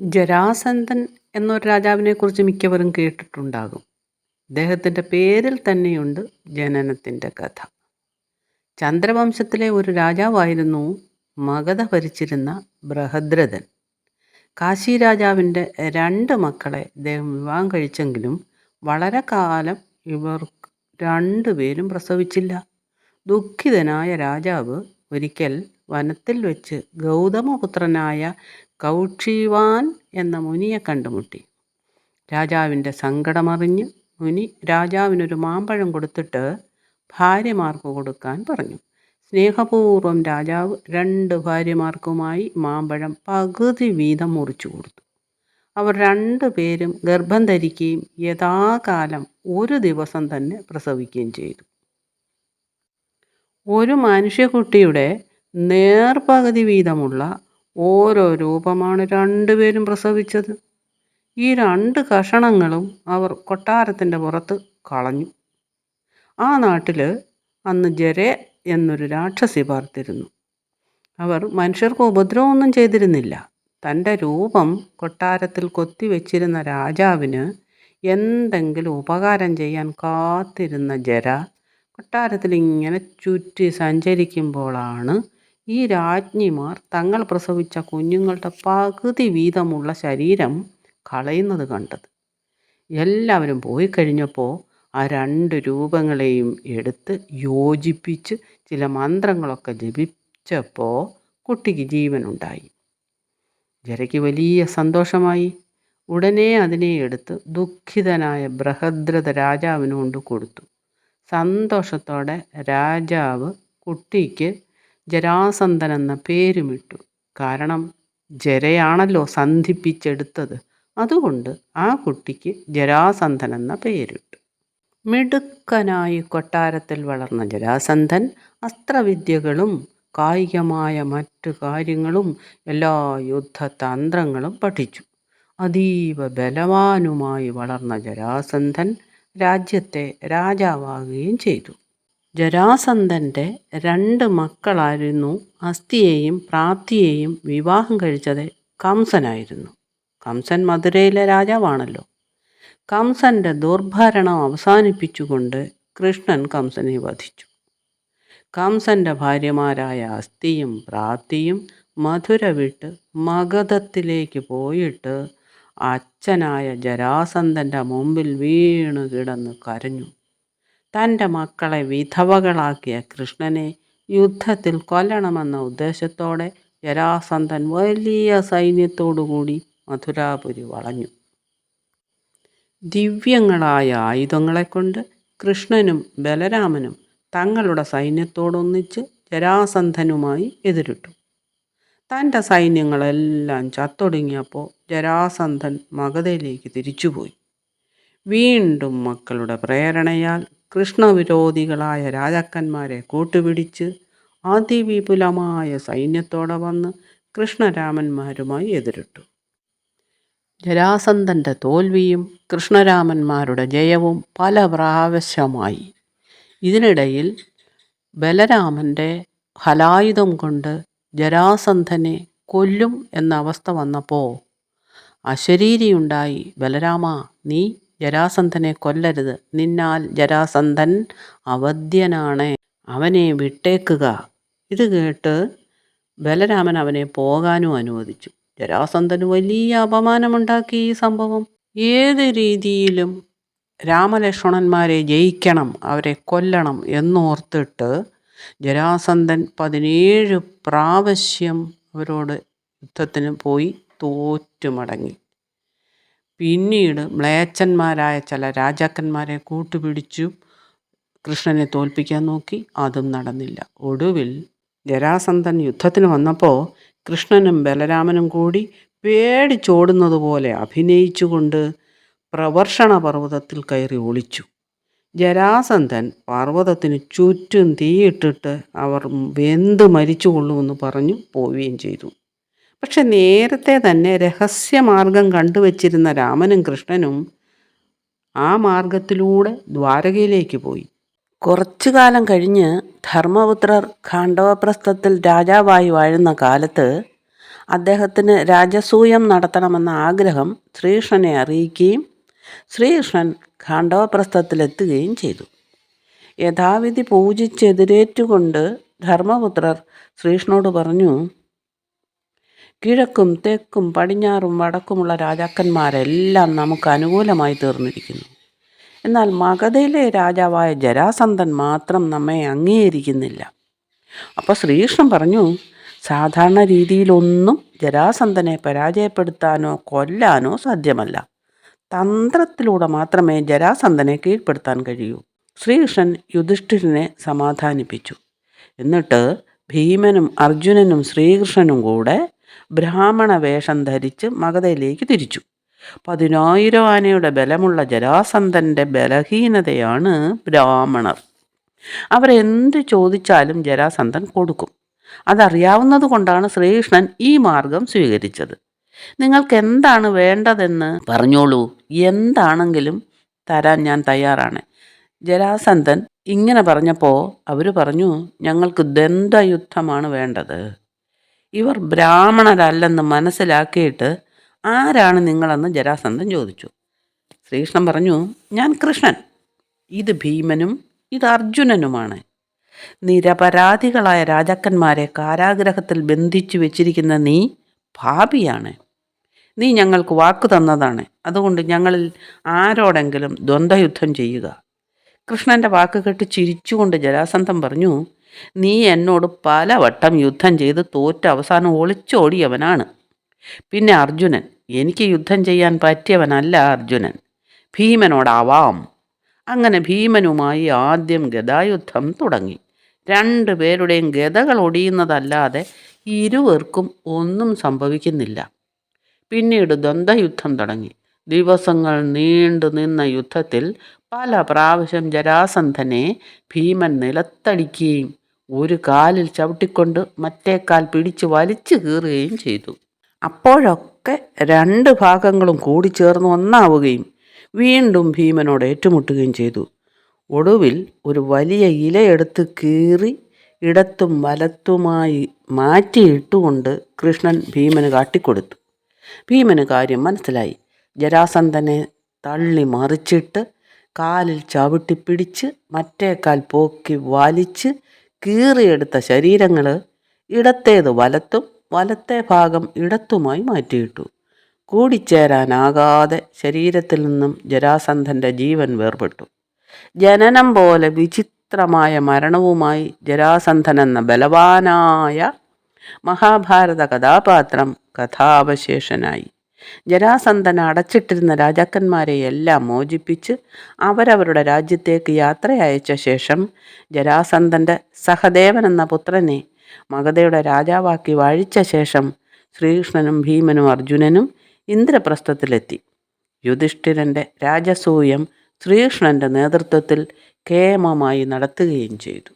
ജരാസന്ധൻ എന്നൊരു രാജാവിനെ കുറിച്ച് മിക്കവരും കേട്ടിട്ടുണ്ടാകും. അദ്ദേഹത്തിന്റെ പേരിൽ തന്നെയുണ്ട് ജനനത്തിന്റെ കഥ. ചന്ദ്രവംശത്തിലെ ഒരു രാജാവായിരുന്നു മഗധ ഭരിച്ചിരുന്ന ബൃഹദ്രഥൻ. കാശി രാജാവിന്റെ രണ്ട് മക്കളെ അദ്ദേഹം വിവാഹം കഴിച്ചെങ്കിലും വളരെ കാലം ഇവർ രണ്ടുപേരും പ്രസവിച്ചില്ല. ദുഃഖിതനായ രാജാവ് ഒരിക്കൽ വനത്തിൽ വെച്ച് ഗൗതമപുത്രനായ കൗക്ഷിവാൻ എന്ന മുനിയെ കണ്ടുമുട്ടി. രാജാവിന്റെ സങ്കടമറിഞ്ഞ് മുനി രാജാവിനൊരു മാമ്പഴം കൊടുത്തിട്ട് ഭാര്യമാർക്ക് കൊടുക്കാൻ പറഞ്ഞു. സ്നേഹപൂർവം രാജാവ് രണ്ട് ഭാര്യമാർക്കുമായി മാമ്പഴം പകുതി വീതം മുറിച്ചു കൊടുത്തു. അവർ രണ്ടു പേരും ഗർഭം ധരിക്കുകയും യഥാകാലം ഒരു ദിവസം തന്നെ പ്രസവിക്കുകയും ചെയ്തു. ഒരു മനുഷ്യക്കുട്ടിയുടെ നേർപകുതി വീതമുള്ള ഓരോ രൂപമാണ് രണ്ടുപേരും പ്രസവിച്ചത്. ഈ രണ്ട് കഷണങ്ങളും അവർ കൊട്ടാരത്തിന്റെ പുറത്ത് കളഞ്ഞു. ആ നാട്ടിൽ അന്ന് ജരെ എന്നൊരു രാക്ഷസി പാർത്തിരുന്നു. അവർ മനുഷ്യർക്ക് ഉപദ്രവമൊന്നും ചെയ്തിരുന്നില്ല. തന്റെ രൂപം കൊട്ടാരത്തിൽ കൊത്തിവെച്ചിരുന്ന രാജാവിന് എന്തെങ്കിലും ഉപകാരം ചെയ്യാൻ കാത്തിരുന്ന ജര കൊട്ടാരത്തിൽ ഇങ്ങനെ ചുറ്റി സഞ്ചരിക്കുമ്പോഴാണ് ഈ രാജ്ഞിമാർ തങ്ങൾ പ്രസവിച്ച കുഞ്ഞുങ്ങളുടെ പകുതി വീതമുള്ള ശരീരം കളയുന്നത് കണ്ടത്. എല്ലാവരും പോയി കഴിഞ്ഞപ്പോൾ ആ രണ്ട് രൂപങ്ങളെയും എടുത്ത് യോജിപ്പിച്ച് ചില മന്ത്രങ്ങളൊക്കെ ജപിച്ചപ്പോൾ കുട്ടിക്ക് ജീവനുണ്ടായി. ജരയ്ക്ക് വലിയ സന്തോഷമായി. ഉടനെ അതിനെ എടുത്ത് ദുഃഖിതനായ ബൃഹദ്രഥ രാജാവിന് കൊണ്ട് കൊടുത്തു. സന്തോഷത്തോടെ രാജാവ് കുട്ടിക്ക് ജരാസന്ധൻ എന്ന പേരുമിട്ടു. കാരണം ജരയാണല്ലോ സന്ധിപ്പിച്ചെടുത്തത്. അതുകൊണ്ട് ആ കുട്ടിക്ക് ജരാസന്ധൻ എന്ന പേരിട്ടു. മിടുക്കനായി കൊട്ടാരത്തിൽ വളർന്ന ജരാസന്ധൻ അസ്ത്രവിദ്യകളും കായികമായ മറ്റു കാര്യങ്ങളും എല്ലാ യുദ്ധതന്ത്രങ്ങളും പഠിച്ചു. അതീവ ബലവാനുമായി വളർന്ന ജരാസന്ധൻ രാജ്യത്തെ രാജാവാകുകയും ചെയ്തു. ജരാസന്ധന്റെ രണ്ട് മക്കളായിരുന്നു അസ്ഥിയെയും പ്രാപ്തിയെയും വിവാഹം കഴിച്ചത് കംസനായിരുന്നു. കംസൻ മധുരയിലെ രാജാവാണല്ലോ. കംസന്റെ ദുർഭരണം അവസാനിപ്പിച്ചുകൊണ്ട് കൃഷ്ണൻ കംസനെ വധിച്ചു. കംസന്റെ ഭാര്യമാരായ അസ്ഥിയും പ്രാപ്തിയും മധുര വിട്ട് മഗധത്തിലേക്ക് പോയിട്ട് അച്ഛനായ ജരാസന്ധന്റെ മുമ്പിൽ വീണു കിടന്ന് കരഞ്ഞു. തന്റെ മക്കളെ വിധവകളാക്കിയ കൃഷ്ണനെ യുദ്ധത്തിൽ കൊല്ലണമെന്ന ഉദ്ദേശത്തോടെ ജരാസന്ധൻ വലിയ സൈന്യത്തോടുകൂടി മധുരാപുരി വളഞ്ഞു. ദിവ്യങ്ങളായ ആയുധങ്ങളെക്കൊണ്ട് കൃഷ്ണനും ബലരാമനും തങ്ങളുടെ സൈന്യത്തോടൊന്നിച്ച് ജരാസന്ധനുമായി എതിരിട്ടു. തന്റെ സൈന്യങ്ങളെല്ലാം ചത്തൊടുങ്ങിയപ്പോൾ ജരാസന്ധൻ മഗധയിലേക്ക് തിരിച്ചുപോയി. വീണ്ടും മക്കളുടെ പ്രേരണയാൽ കൃഷ്ണവിരോധികളായ രാജാക്കന്മാരെ കൂട്ടുപിടിച്ച് അതിവിപുലമായ സൈന്യത്തോടെ വന്ന് കൃഷ്ണരാമന്മാരുമായി എതിരിട്ടു. ജരാസന്ധന്റെ തോൽവിയും കൃഷ്ണരാമന്മാരുടെ ജയവും പല പ്രാവശ്യമായി. ഇതിനിടയിൽ ബലരാമന്റെ ഹലായുധം കൊണ്ട് ജരാസന്ധനെ കൊല്ലും എന്ന അവസ്ഥ വന്നപ്പോൾ അശരീരിയുണ്ടായി ബലരാമ നീ ജരാസന്ധനെ കൊല്ലരുത്. നിന്നാൽ ജരാസന്ധൻ അവധ്യനാണ്. അവനെ വിട്ടേക്കുക. ഇത് കേട്ട് ബലരാമൻ അവനെ പോകാനും അനുവദിച്ചു. ജരാസന്ധന് വലിയ അപമാനമുണ്ടാക്കി ഈ സംഭവം. ഏത് രീതിയിലും രാമലക്ഷ്മണന്മാരെ ജയിക്കണം അവരെ കൊല്ലണം എന്നോർത്തിട്ട് ജരാസന്ധൻ പതിനേഴ് പ്രാവശ്യം അവരോട് യുദ്ധത്തിന് പോയി തോറ്റു മടങ്ങി പിന്നീട് മ്ലേച്ഛന്മാരായ ചില രാജാക്കന്മാരെ കൂട്ടുപിടിച്ചു കൃഷ്ണനെ തോൽപ്പിക്കാൻ നോക്കി. അതും നടന്നില്ല. ഒടുവിൽ ജരാസന്ധൻ യുദ്ധത്തിന് വന്നപ്പോൾ കൃഷ്ണനും ബലരാമനും കൂടി പേടിച്ചോടുന്നത് പോലെ അഭിനയിച്ചുകൊണ്ട് പ്രവർഷണ പർവതത്തിൽ കയറി ഒളിച്ചു. ജരാസന്ധൻ പർവതത്തിന് ചുറ്റും തീയിട്ടിട്ട് അവർ വെന്ത് മരിച്ചു കൊള്ളുമെന്ന് പറഞ്ഞു പോവുകയും ചെയ്തു. പക്ഷെ നേരത്തെ തന്നെ രഹസ്യമാർഗം കണ്ടുവച്ചിരുന്ന രാമനും കൃഷ്ണനും ആ മാർഗത്തിലൂടെ ദ്വാരകയിലേക്ക് പോയി. കുറച്ചു കാലം കഴിഞ്ഞ് ധർമ്മപുത്രർ ഖാണ്ഡവപ്രസ്ഥത്തിൽ രാജാവായി വാഴുന്ന കാലത്ത് അദ്ദേഹത്തിന് രാജസൂയം നടത്തണമെന്ന ആഗ്രഹം ശ്രീകൃഷ്ണനെ അറിയിക്കുകയും ശ്രീകൃഷ്ണൻ ഖാണ്ഡവപ്രസ്ഥത്തിലെത്തുകയും ചെയ്തു. യഥാവിധി പൂജിച്ചെതിരേറ്റുകൊണ്ട് ധർമ്മപുത്രർ ശ്രീകൃഷ്ണനോട് പറഞ്ഞു കിഴക്കും തെക്കും പടിഞ്ഞാറും വടക്കുമുള്ള രാജാക്കന്മാരെല്ലാം നമുക്ക് അനുകൂലമായി തീർന്നിരിക്കുന്നു. എന്നാൽ മഗധയിലെ രാജാവായ ജരാസന്ധൻ മാത്രം നമ്മെ അംഗീകരിക്കുന്നില്ല. അപ്പോൾ ശ്രീകൃഷ്ണൻ പറഞ്ഞു സാധാരണ രീതിയിലൊന്നും ജരാസന്ധനെ പരാജയപ്പെടുത്താനോ കൊല്ലാനോ സാധ്യമല്ല. തന്ത്രത്തിലൂടെ മാത്രമേ ജരാസന്ധനെ കീഴ്പ്പെടുത്താൻ കഴിയൂ. ശ്രീകൃഷ്ണൻ യുധിഷ്ഠിരനെ സമാധാനിപ്പിച്ചു. എന്നിട്ട് ഭീമനും അർജുനനും ശ്രീകൃഷ്ണനും കൂടെ ബ്രാഹ്മണ വേഷം ധരിച്ച് മഗധയിലേക്ക് തിരിച്ചു. പതിനായിരം ആനയുടെ ബലമുള്ള ജരാസന്ധന്റെ ബലഹീനതയാണ് ബ്രാഹ്മണർ. അവരെന്ത് ചോദിച്ചാലും ജരാസന്ധൻ കൊടുക്കും. അതറിയാവുന്നത് കൊണ്ടാണ് ശ്രീകൃഷ്ണൻ ഈ മാർഗം സ്വീകരിച്ചത്. നിങ്ങൾക്ക് എന്താണ് വേണ്ടതെന്ന് പറഞ്ഞോളൂ. എന്താണെങ്കിലും തരാൻ ഞാൻ തയ്യാറാണ്. ജരാസന്ധൻ ഇങ്ങനെ പറഞ്ഞപ്പോൾ അവർ പറഞ്ഞു ഞങ്ങൾക്ക് ദന്തയുദ്ധമാണ് വേണ്ടത്. ഇവർ ബ്രാഹ്മണരല്ലെന്ന് മനസ്സിലാക്കിയിട്ട് ആരാണ് നിങ്ങളെന്ന് ജരാസന്ധൻ ചോദിച്ചു. ശ്രീകൃഷ്ണൻ പറഞ്ഞു ഞാൻ കൃഷ്ണൻ. ഇത് ഭീമനും ഇത് അർജുനനുമാണ്. നിരപരാധികളായ രാജാക്കന്മാരെ കാരാഗ്രഹത്തിൽ ബന്ധിച്ചു വെച്ചിരിക്കുന്ന നീ ഭാപിയാണ് നീ ഞങ്ങൾക്ക് വാക്ക് തന്നതാണ്. അതുകൊണ്ട് ഞങ്ങളിൽ ആരോടെങ്കിലും ദ്വന്ദ്വയുദ്ധം ചെയ്യുക. കൃഷ്ണന്റെ വാക്ക് കേട്ട് ചിരിച്ചുകൊണ്ട് ജരാസന്ധം പറഞ്ഞു നീ എന്നോട് പലവട്ടം യുദ്ധം ചെയ്ത് തോറ്റ അവസാനം ഒളിച്ചോടിയവനാണ്. പിന്നെ അർജുനൻ എനിക്ക് യുദ്ധം ചെയ്യാൻ പറ്റിയവനല്ല അർജുനൻ. ഭീമനോടാവാം. അങ്ങനെ ഭീമനുമായി ആദ്യം ഗതായുദ്ധം തുടങ്ങി. രണ്ടു പേരുടെയും ഗതകൾ ഒടിയുന്നതല്ലാതെ ഇരുവർക്കും ഒന്നും സംഭവിക്കുന്നില്ല. പിന്നീട് ദ്വന്ദ്വയുദ്ധം തുടങ്ങി. ദിവസങ്ങൾ നീണ്ടു നിന്ന യുദ്ധത്തിൽ പല പ്രാവശ്യം ജരാസന്ധനെ ഭീമൻ നിലത്തടിക്കുകയും ഒരു കാലിൽ ചവിട്ടിക്കൊണ്ട് മറ്റേ കാൽ പിടിച്ച് വലിച്ചു കീറുകയും ചെയ്തു. അപ്പോഴൊക്കെ രണ്ട് ഭാഗങ്ങളും കൂടി ചേർന്ന് ഒന്നാവുകയും വീണ്ടും ഭീമനോട് ഏറ്റുമുട്ടുകയും ചെയ്തു. ഒടുവിൽ ഒരു വലിയ ഇലയെടുത്ത് കീറി ഇടത്തും വലത്തുമായി മാറ്റിയിട്ടുകൊണ്ട് കൃഷ്ണൻ ഭീമന് കാട്ടിക്കൊടുത്തു. ഭീമന് കാര്യം മനസ്സിലായി. ജരാസന്ധനെ തള്ളി മറിച്ചിട്ട് കാലിൽ ചവിട്ടി പിടിച്ച് മറ്റേ കാൽ പോക്കി വലിച്ച് കീറിയെടുത്ത ശരീരങ്ങൾ ഇടത്തേത് വലത്തും വലത്തെ ഭാഗം ഇടത്തുമായി മാറ്റിയിട്ടു. കൂടിച്ചേരാനാകാതെ ശരീരത്തിൽ നിന്നും ജരാസന്ധന്റെ ജീവൻ വേർപെട്ടു. ജനനം പോലെ വിചിത്രമായ മരണവുമായി ജരാസന്ധൻ എന്ന ബലവാനായ മഹാഭാരത കഥാപാത്രം കഥാവശേഷനായി. ജരാസന്ധൻ അടച്ചിട്ടിരുന്ന രാജാക്കന്മാരെയെല്ലാം മോചിപ്പിച്ച് അവരവരുടെ രാജ്യത്തേക്ക് യാത്ര അയച്ച ശേഷം ജരാസന്ധന്റെ സഹദേവൻ എന്ന പുത്രനെ മഗധയുടെ രാജാവാക്കി വാഴിച്ച ശേഷം ശ്രീകൃഷ്ണനും ഭീമനും അർജുനനും ഇന്ദ്രപ്രസ്ഥത്തിലെത്തി. യുധിഷ്ഠിരന്റെ രാജസൂയം ശ്രീകൃഷ്ണന്റെ നേതൃത്വത്തിൽ കേമമായി നടത്തുകയും ചെയ്തു.